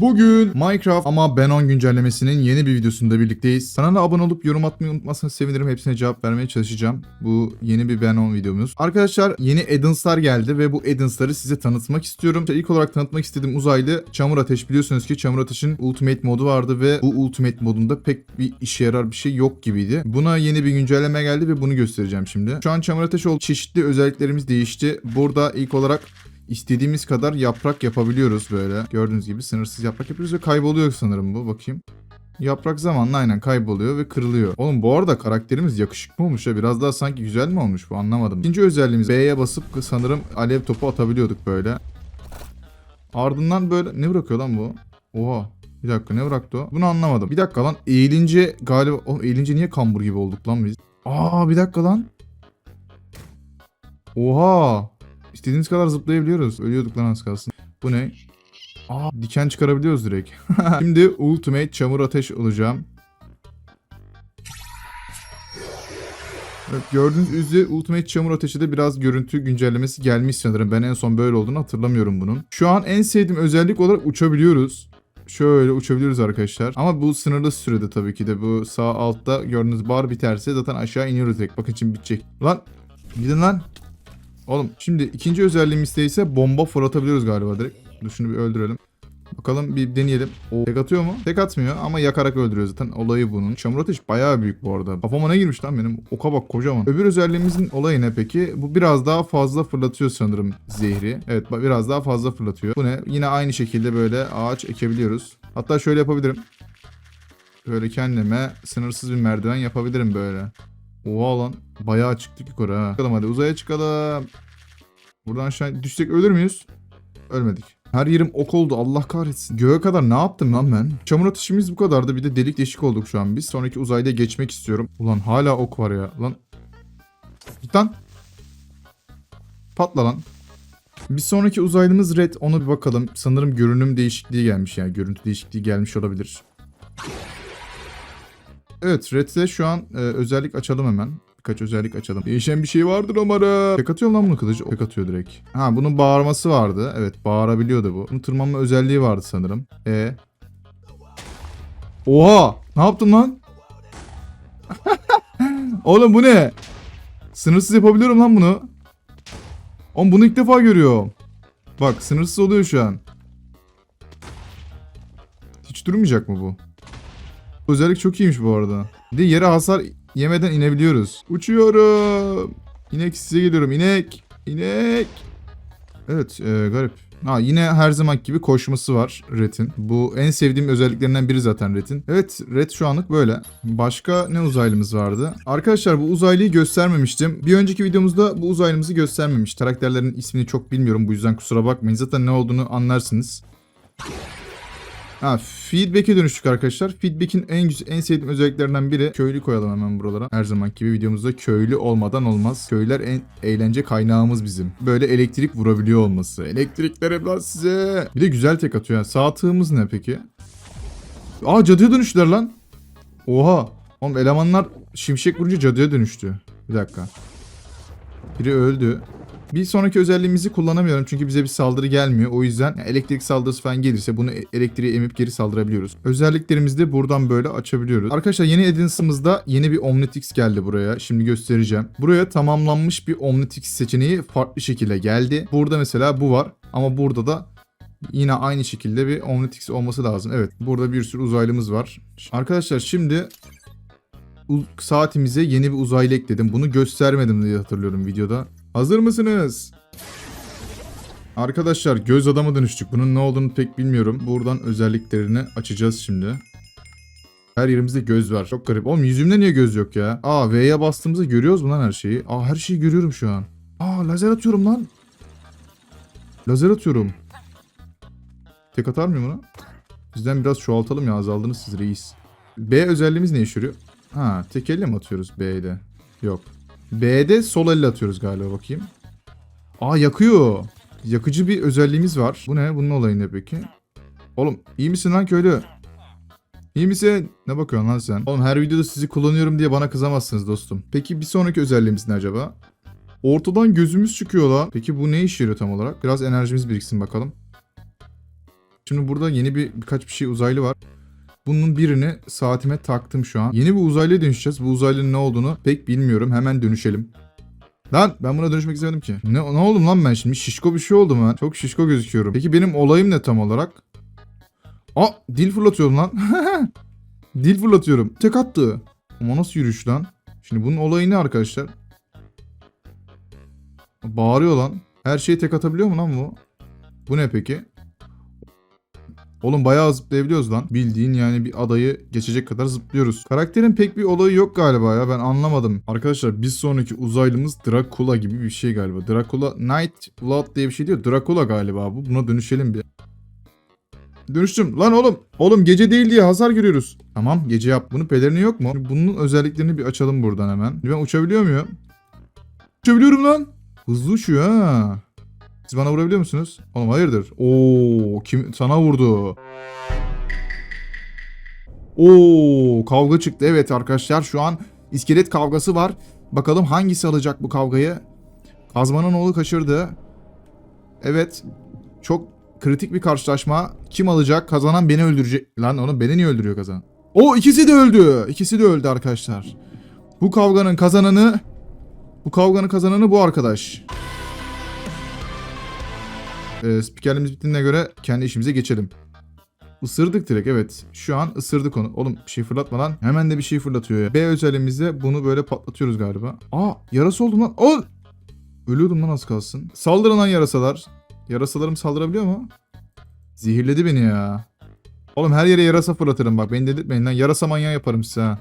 Bugün Minecraft ama Ben 10 güncellemesinin yeni bir videosunda birlikteyiz. Kanala abone olup yorum atmayı unutmazsanız sevinirim. Hepsine cevap vermeye çalışacağım. Bu yeni bir Ben 10 videomuz. Arkadaşlar yeni Edens'lar geldi ve bu Edens'ları size tanıtmak istiyorum. İlk olarak tanıtmak istediğim uzaylı Çamur Ateş. Biliyorsunuz ki Çamur Ateş'in Ultimate modu vardı ve bu Ultimate modunda pek bir işe yarar bir şey yok gibiydi. Buna yeni bir güncelleme geldi ve bunu göstereceğim şimdi. Şu an Çamur Ateş oldu. Çeşitli özelliklerimiz değişti. Burada ilk olarak İstediğimiz kadar yaprak yapabiliyoruz böyle. Gördüğünüz gibi sınırsız yaprak yapıyoruz ve kayboluyor sanırım bu. Bakayım. Yaprak zamanla aynen kayboluyor ve kırılıyor. Oğlum bu arada karakterimiz yakışıklı olmuş ya. Biraz daha sanki güzel mi olmuş bu anlamadım. İkinci özelliğimiz B'ye basıp sanırım alev topu atabiliyorduk böyle. Ardından böyle ne bırakıyor lan bu? Oha. Bir dakika ne bıraktı o? Bunu anlamadım. Bir dakika lan eğilince galiba... Oğlum eğilince niye kambur gibi olduk lan biz? Aa bir dakika lan. Oha. İstediğimiz kadar zıplayabiliyoruz. Ölüyorduk lan az kalsın. Bu ne? Aa diken çıkarabiliyoruz direkt. Şimdi Ultimate Çamur Ateş olacağım. Evet, gördüğünüz üzere Ultimate Çamur Ateşi de biraz görüntü güncellemesi gelmiş sanırım. Ben en son böyle olduğunu hatırlamıyorum bunun. Şu an en sevdiğim özellik olarak uçabiliyoruz. Şöyle uçabiliyoruz arkadaşlar. Ama bu sınırlı sürede tabii ki de. Bu sağ altta gördüğünüz bar biterse zaten aşağı iniyoruz direkt. Bakın şimdi bitecek. Lan gidin lan. Oğlum şimdi ikinci özelliğimizde ise bomba fırlatabiliyoruz galiba direkt. Dur şunu bir öldürelim. Bakalım bir deneyelim. O tek atıyor mu? Tek atmıyor ama yakarak öldürüyor zaten. Olayı bunun. Çamur ateş bayağı büyük bu arada. Kafama ne girmiş lan benim? Oka bak kocaman. Öbür özelliğimizin olayı ne peki? Bu biraz daha fazla fırlatıyor sanırım zehri. Evet biraz daha fazla fırlatıyor. Bu ne? Yine aynı şekilde böyle ağaç ekebiliyoruz. Hatta şöyle yapabilirim. Böyle kendime sınırsız bir merdiven yapabilirim böyle. Oha lan. Bayağı çıktık yukarı ha. Çıkalım hadi uzaya çıkalım. Buradan aşağı düşsek ölür müyüz? Ölmedik. Her yerim ok oldu Allah kahretsin. Göğe kadar ne yaptım lan ben? Çamur ateşimiz bu kadardı. Bir de delik deşik olduk şu an biz. Sonraki uzayda geçmek istiyorum. Ulan hala ok var ya. Lan. Git lan. Patla lan. Bir sonraki uzaylımız Red. Ona bir bakalım. Sanırım görünüm değişikliği gelmiş yani. Görüntü değişikliği gelmiş olabilir. Evet Red'de şu an e, özellik açalım hemen. Birkaç özellik açalım. Değişen bir şey vardır umarım. Tek atıyor lan bunu kılıcı. Tek atıyor direkt. Ha bunun bağırması vardı. Evet bağırabiliyordu bu. Bunun tırmanma özelliği vardı sanırım. E. Oha! Ne yaptın lan? Oğlum bu ne? Sınırsız yapabiliyorum lan bunu. Oğlum bunu ilk defa görüyorum. Bak sınırsız oluyor şu an. Hiç durmayacak mı bu? Özellik çok iyiymiş bu arada. Bir de yere hasar yemeden inebiliyoruz. Uçuyorum. İnek size geliyorum. İnek. İnek. Evet e, garip. Ha, yine her zaman gibi koşması var Red'in. Bu en sevdiğim özelliklerinden biri zaten Red'in. Evet Red şu anlık böyle. Başka ne uzaylımız vardı? Arkadaşlar bu uzaylıyı göstermemiştim. Bir önceki videomuzda bu uzaylımızı göstermemiş. Karakterlerin ismini çok bilmiyorum bu yüzden kusura bakmayın. Zaten ne olduğunu anlarsınız. Ha feedback'e dönüştük arkadaşlar. Feedback'in en güzel, en sevdiğim özelliklerinden biri köylü koyalım hemen buralara. Her zaman gibi videomuzda köylü olmadan olmaz. Köylüler en eğlence kaynağımız bizim. Böyle elektrik vurabiliyor olması. Elektrikler lan size. Bir de güzel tek atıyor. Yani sağ tığımız ne peki? Aa cadıya dönüştüler lan. Oha. Oğlum elemanlar şimşek vurunca cadıya dönüştü. Bir dakika. Biri öldü. Bir sonraki özelliğimizi kullanamıyorum çünkü bize bir saldırı gelmiyor. O yüzden elektrik saldırısı falan gelirse bunu e- elektriği emip geri saldırabiliyoruz. Özelliklerimizi de buradan böyle açabiliyoruz. Arkadaşlar yeni Edince'ımızda yeni bir Omnitix geldi buraya. Şimdi göstereceğim. Buraya tamamlanmış bir Omnitix seçeneği farklı şekilde geldi. Burada mesela bu var ama burada da yine aynı şekilde bir Omnitix olması lazım. Evet burada bir sürü uzaylımız var. Arkadaşlar şimdi saatimize yeni bir uzaylı ekledim. Bunu göstermedim diye hatırlıyorum videoda. Hazır mısınız? Arkadaşlar göz adamı dönüştük. Bunun ne olduğunu pek bilmiyorum. Buradan özelliklerini açacağız şimdi. Her yerimizde göz var. Çok garip. Oğlum yüzümde niye göz yok ya? Aa V'ye bastığımızda görüyoruz mu lan her şeyi? Aa her şeyi görüyorum şu an. Aa lazer atıyorum lan. Lazer atıyorum. Tek atar mıyım ona? Bizden biraz çoğaltalım ya azaldınız siz reis. B özelliğimiz ne işe yarıyor? Ha tek elle mi atıyoruz B'de? Yok. B'de sol elle atıyoruz galiba bakayım. Aa yakıyor. Yakıcı bir özelliğimiz var. Bu ne? Bunun olayı ne peki? Oğlum iyi misin lan köylü? İyi misin? Ne bakıyorsun lan sen? Oğlum her videoda sizi kullanıyorum diye bana kızamazsınız dostum. Peki bir sonraki özelliğimiz ne acaba? Ortadan gözümüz çıkıyor lan. Peki bu ne işe yarıyor tam olarak? Biraz enerjimiz biriksin bakalım. Şimdi burada yeni bir birkaç bir şey uzaylı var. Bunun birini saatime taktım şu an. Yeni bir uzaylıya dönüşeceğiz. Bu uzaylının ne olduğunu pek bilmiyorum. Hemen dönüşelim. Lan ben buna dönüşmek istemedim ki. Ne, ne oldum lan ben şimdi? Şişko bir şey oldum ben. Çok şişko gözüküyorum. Peki benim olayım ne tam olarak? Aa dil fırlatıyorum lan. dil fırlatıyorum. Tek attı. Ama nasıl yürüyüş lan? Şimdi bunun olayı ne arkadaşlar? Bağırıyor lan. Her şeyi tek atabiliyor mu lan bu? Bu ne peki? Oğlum bayağı zıplayabiliyoruz lan. Bildiğin yani bir adayı geçecek kadar zıplıyoruz. Karakterin pek bir olayı yok galiba ya ben anlamadım. Arkadaşlar bir sonraki uzaylımız Dracula gibi bir şey galiba. Dracula Night Blood diye bir şey diyor. Dracula galiba bu. Buna dönüşelim bir. Dönüştüm. Lan oğlum. Oğlum gece değil diye hasar görüyoruz. Tamam gece yap. Bunun pelerini yok mu? Bunun özelliklerini bir açalım buradan hemen. Ben uçabiliyor muyum? Uçabiliyorum lan. Hızlı uçuyor ha. Siz bana vurabiliyor musunuz? Oğlum hayırdır? Oo kim sana vurdu? Oo kavga çıktı. Evet arkadaşlar şu an iskelet kavgası var. Bakalım hangisi alacak bu kavgayı? Kazmanın oğlu kaçırdı. Evet. Çok kritik bir karşılaşma. Kim alacak? Kazanan beni öldürecek. Lan oğlum beni niye öldürüyor kazanan? O ikisi de öldü. İkisi de öldü arkadaşlar. Bu kavganın kazananı bu kavganın kazananı bu arkadaş. Ee, spikerliğimiz bittiğine göre kendi işimize geçelim. Isırdık direkt evet. Şu an ısırdık onu. Oğlum bir şey fırlatma lan. Hemen de bir şey fırlatıyor ya. B özelimizde bunu böyle patlatıyoruz galiba. Aa yarası oldum lan. Ol! Ölüyordum lan az kalsın. Saldırın lan yarasalar. Yarasalarım saldırabiliyor mu? Zehirledi beni ya. Oğlum her yere yarasa fırlatırım bak. Beni dedirtmeyin lan. Yarasa manyağı yaparım size ha.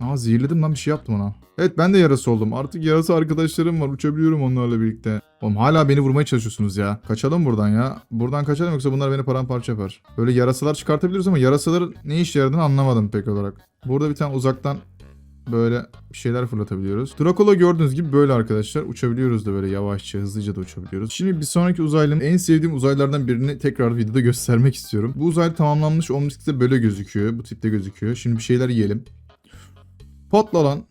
Aa zehirledim lan bir şey yaptım ona. Evet ben de yarası oldum. Artık yarasa arkadaşlarım var. Uçabiliyorum onlarla birlikte. Oğlum hala beni vurmaya çalışıyorsunuz ya. Kaçalım buradan ya. Buradan kaçalım yoksa bunlar beni paramparça yapar. Böyle yarasalar çıkartabiliriz ama yarasaların ne işe yaradığını anlamadım pek olarak. Burada bir tane uzaktan böyle bir şeyler fırlatabiliyoruz. Dracula gördüğünüz gibi böyle arkadaşlar. Uçabiliyoruz da böyle yavaşça, hızlıca da uçabiliyoruz. Şimdi bir sonraki uzaylının en sevdiğim uzaylılardan birini tekrar videoda göstermek istiyorum. Bu uzaylı tamamlanmış Omnisk'te böyle gözüküyor. Bu tipte gözüküyor. Şimdi bir şeyler yiyelim. Potla lan.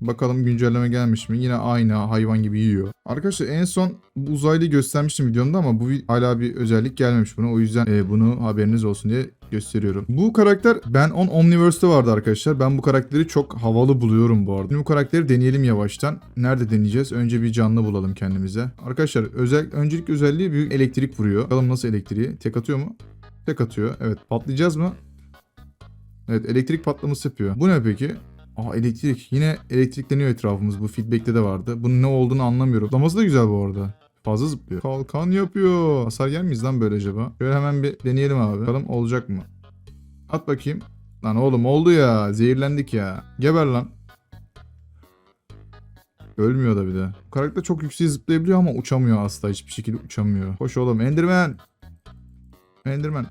Bakalım güncelleme gelmiş mi? Yine aynı hayvan gibi yiyor. Arkadaşlar en son bu uzaylıyı göstermiştim videomda ama bu hala bir özellik gelmemiş buna. O yüzden e, bunu haberiniz olsun diye gösteriyorum. Bu karakter Ben on Omniverse'te vardı arkadaşlar. Ben bu karakteri çok havalı buluyorum bu arada. Şimdi bu karakteri deneyelim yavaştan. Nerede deneyeceğiz? Önce bir canlı bulalım kendimize. Arkadaşlar özel öncelik özelliği büyük elektrik vuruyor. Bakalım nasıl elektriği? Tek atıyor mu? Tek atıyor. Evet. Patlayacağız mı? Evet elektrik patlaması yapıyor. Bu ne peki? Aa elektrik. Yine elektrikleniyor etrafımız. Bu feedback'te de vardı. Bunun ne olduğunu anlamıyorum. Zıplaması da güzel bu arada. Fazla zıplıyor. Kalkan yapıyor. Hasar yer lan böyle acaba? Şöyle hemen bir deneyelim abi. Bakalım olacak mı? At bakayım. Lan oğlum oldu ya. Zehirlendik ya. Geber lan. Ölmüyor da bir de. Bu karakter çok yüksek zıplayabiliyor ama uçamıyor asla. Hiçbir şekilde uçamıyor. Hoş oğlum. Enderman. Enderman.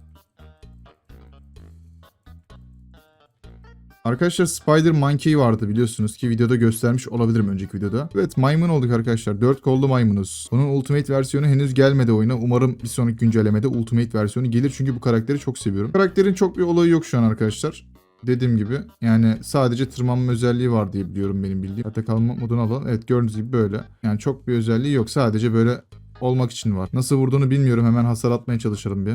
Arkadaşlar Spider Monkey vardı biliyorsunuz ki videoda göstermiş olabilirim önceki videoda. Evet maymun olduk arkadaşlar. 4 kollu maymunuz. Bunun Ultimate versiyonu henüz gelmedi oyuna. Umarım bir sonraki güncellemede Ultimate versiyonu gelir çünkü bu karakteri çok seviyorum. Karakterin çok bir olayı yok şu an arkadaşlar. Dediğim gibi yani sadece tırmanma özelliği var diye biliyorum benim bildiğim. Hatta kalma modunu alalım. Evet gördüğünüz gibi böyle. Yani çok bir özelliği yok. Sadece böyle olmak için var. Nasıl vurduğunu bilmiyorum. Hemen hasar atmaya çalışalım bir.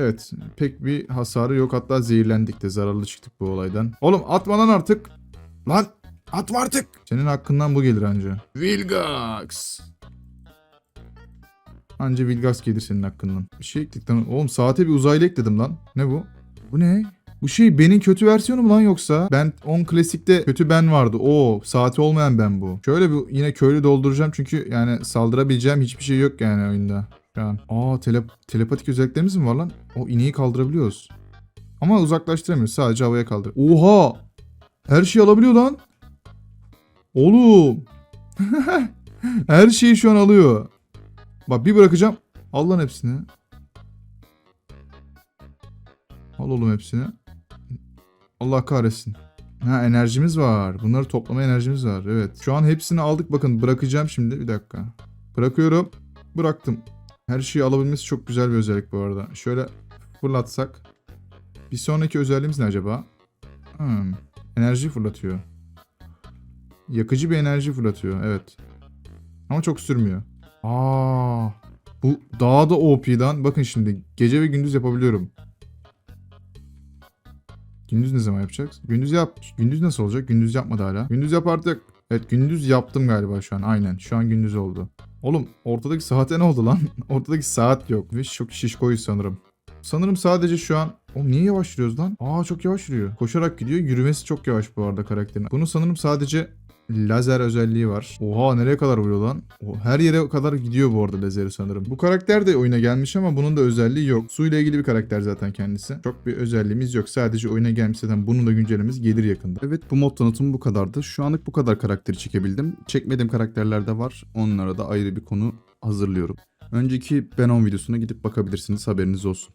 Evet pek bir hasarı yok hatta zehirlendik de zararlı çıktık bu olaydan. Oğlum atma lan artık. Lan atma artık. Senin hakkından bu gelir anca. Vilgax. Anca Vilgax gelir senin hakkından. Bir şey ekledik. Oğlum saate bir uzaylı ekledim lan. Ne bu? Bu ne? Bu şey benim kötü versiyonu mu lan yoksa? Ben 10 klasikte kötü ben vardı. Oo saati olmayan ben bu. Şöyle bir yine köylü dolduracağım çünkü yani saldırabileceğim hiçbir şey yok yani oyunda. Şu an. Aa tele, telepatik özelliklerimiz mi var lan? O ineği kaldırabiliyoruz. Ama uzaklaştıramıyoruz. Sadece havaya kaldır. Oha! Her şeyi alabiliyor lan. Oğlum. Her şeyi şu an alıyor. Bak bir bırakacağım. Al lan hepsini. Al oğlum hepsini. Allah kahretsin. Ha enerjimiz var. Bunları toplama enerjimiz var. Evet. Şu an hepsini aldık. Bakın bırakacağım şimdi. Bir dakika. Bırakıyorum. Bıraktım. Her şeyi alabilmesi çok güzel bir özellik bu arada. Şöyle fırlatsak. Bir sonraki özelliğimiz ne acaba? Hmm, enerji fırlatıyor. Yakıcı bir enerji fırlatıyor. Evet. Ama çok sürmüyor. Aa, bu daha da OP'dan. Bakın şimdi gece ve gündüz yapabiliyorum. Gündüz ne zaman yapacağız? Gündüz yap. Gündüz nasıl olacak? Gündüz yapmadı hala. Gündüz yap artık. Evet gündüz yaptım galiba şu an. Aynen. Şu an gündüz oldu. Oğlum ortadaki saate ne oldu lan? ortadaki saat yok. Ve çok şişkoyuz sanırım. Sanırım sadece şu an... Oğlum niye yavaş yürüyoruz lan? Aa çok yavaş yürüyor. Koşarak gidiyor. Yürümesi çok yavaş bu arada karakterin. Bunun sanırım sadece lazer özelliği var. Oha nereye kadar vuruyor lan? Her yere kadar gidiyor bu arada lazeri sanırım. Bu karakter de oyuna gelmiş ama bunun da özelliği yok. Su ile ilgili bir karakter zaten kendisi. Çok bir özelliğimiz yok. Sadece oyuna gelmiş zaten bunun da güncellememiz gelir yakında. Evet bu mod tanıtımı bu kadardı. Şu anlık bu kadar karakteri çekebildim. Çekmediğim karakterler de var. Onlara da ayrı bir konu hazırlıyorum. Önceki Ben 10 videosuna gidip bakabilirsiniz haberiniz olsun.